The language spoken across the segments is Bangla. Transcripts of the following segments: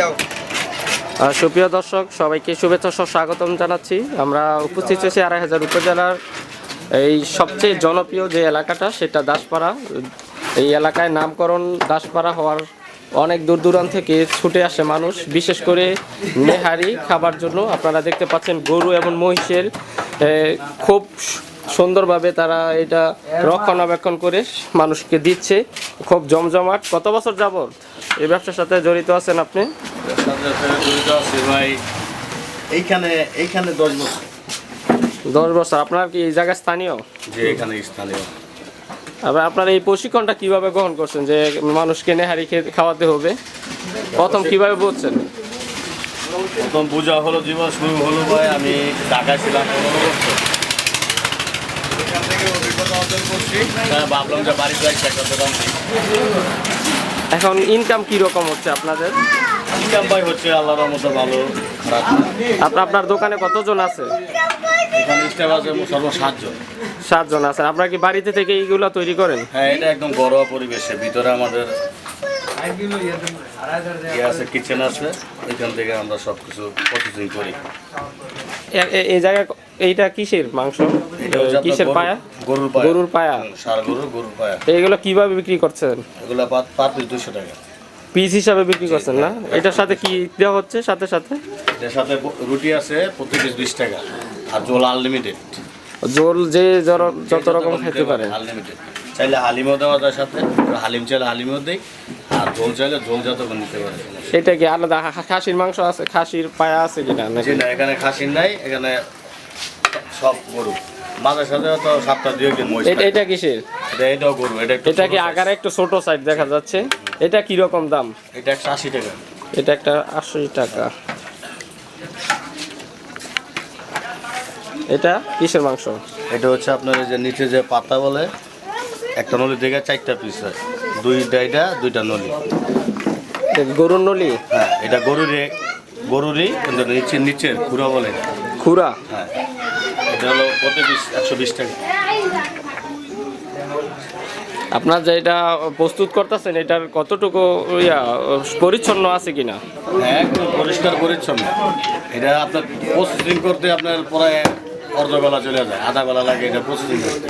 দাও। সুপ্রিয় দর্শক, সবাইকে শুভেচ্ছা সহ স্বাগতম জানাচ্ছি। আমরা উপস্থিত হয়েছি আড়াই হাজার উপজেলার এই সবচেয়ে জনপ্রিয় যে এলাকাটা, সেটা দাসপাড়া। এই এলাকায় নামকরণ দাসপাড়া হওয়ার অনেক দূর দূরান্ত থেকে ছুটে আসে মানুষ। বিশেষ করে নেহারি খাবার জন্য আপনারা দেখতে পাচ্ছেন গরু এবং মহিষের খুব সুন্দরভাবে তারা এটা রক্ষণাবেক্ষণ করে মানুষকে দিচ্ছে। খুব জমজমাট। কত বছর যাবত এই ব্যবসার সাথে জড়িত আছেন আপনি? সাথে সাথে জড়িত আছি ভাই এইখানে এইখানে দশ বছর। দশ বছর। আপনার কি এই জায়গায় স্থানীয়? যে এখানে স্থানীয়। আবার আপনার এই প্রশিক্ষণটা কীভাবে গ্রহণ করছেন যে মানুষকে নেহারি খেয়ে খাওয়াতে হবে? প্রথম কীভাবে বুঝছেন? প্রথম পূজা হলো জীবন শুরু হলো ভাই আমি ঢাকায় ছিলাম। এখান থেকে অভিজ্ঞতা অর্জন করছি। ভাবলাম যে বাড়িতে একটা একটা দোকান এখন ইনকাম কি রকম হচ্ছে আপনাদের? ইনকাম ভাই হচ্ছে আল্লাহর মতো ভালো খারাপ আপনার আপনার দোকানে কতজন আছে? এখানে স্টাফ আছে সর্ব সাতজন। সাতজন আছেন। আপনারা কি বাড়িতে থেকে এইগুলো তৈরি করেন? হ্যাঁ এটা একদম ঘরোয়া পরিবেশে। ভিতরে আমাদের ইয়ে আছে কিচেন আছে। এখান থেকে আমরা সব কিছু প্রসেসিং করি এই জায়গায় এইটা কিসের মাংস? কিসের পায়া? গরুর পায়া। গরুর পায়া। হুম, ষাঁড় গরু গরুর পায়া। এইগুলো কীভাবে বিক্রি করছেন? এগুলো পার- পিস দুশো টাকা। পিস হিসাবে বিক্রি করছেন না? এটার সাথে কি দেওয়া হচ্ছে? সাথে সাথে? এটার সাথে রুটি আছে প্রতি পিস বিশ টাকা। আর জোল আনলিমিটেড জোল যে যত রকম খেতে পারে আনলিমিটেড চাইলে হালিমও দেওয়া যায় সাথে। হালিম চাইলে হালিমও দেই। আর ঝোল চাইলে ঝোল যত নিতে পারে। এটা কি আলাদা খাসির মাংস আছে? খাসির পায়া আছে কিনা? না এখানে খাসির নাই এখানে সব গরু। মাঝে সাথে তো সাতটা দিয়ে একদিন মহিষ এটা এটা কিসের? এটা এটাও গরু এটা একটু এটা কি। আগারে একটু ছোট সাইজ দেখা যাচ্ছে? এটা কি রকম দাম? এটা একশো আশি টাকা। এটা একটা আশি টাকা। এটা কিসের মাংস? এটা হচ্ছে আপনার যে নিচে যে পাতা বলে একটা নলি থেকে চারটা পিস হয়। দুই এটা দুইটা নলি। গরুর নলি? হ্যাঁ এটা গরুরে গরুরই কিন্তু নিচে নিচের খুঁড়া বলে। খুরা? হ্যাঁ। এটা হলো প্রতি পিস একশো বিশ টাকা। আপনার যে এটা প্রস্তুত করতেছেন এটার কতটুকু ইয়া পরিচ্ছন্ন আছে কিনা? হ্যাঁ একদম পরিষ্কার পরিচ্ছন্ন। এটা আপনার প্রসেসিং করতে আপনার প্রায় অর্ধবেলা চলে যায় আধা বেলা লাগে এটা প্রসেসিং করতে।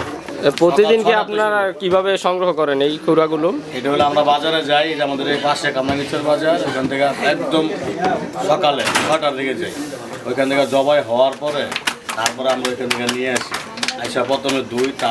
প্রতিদিন কি আপনারা কীভাবে সংগ্রহ করেন এই খুরাগুলো এটা হলো আমরা বাজারে যাই আমাদের এই পাশে কামরাঙ্গিচর বাজার ওখান থেকে একদম সকালে ছটার দিকে যাই। ওইখান থেকে জবাই হওয়ার পরে তারপরে আমরা এখানে নিয়ে আসি। আইসা প্রথমে দুই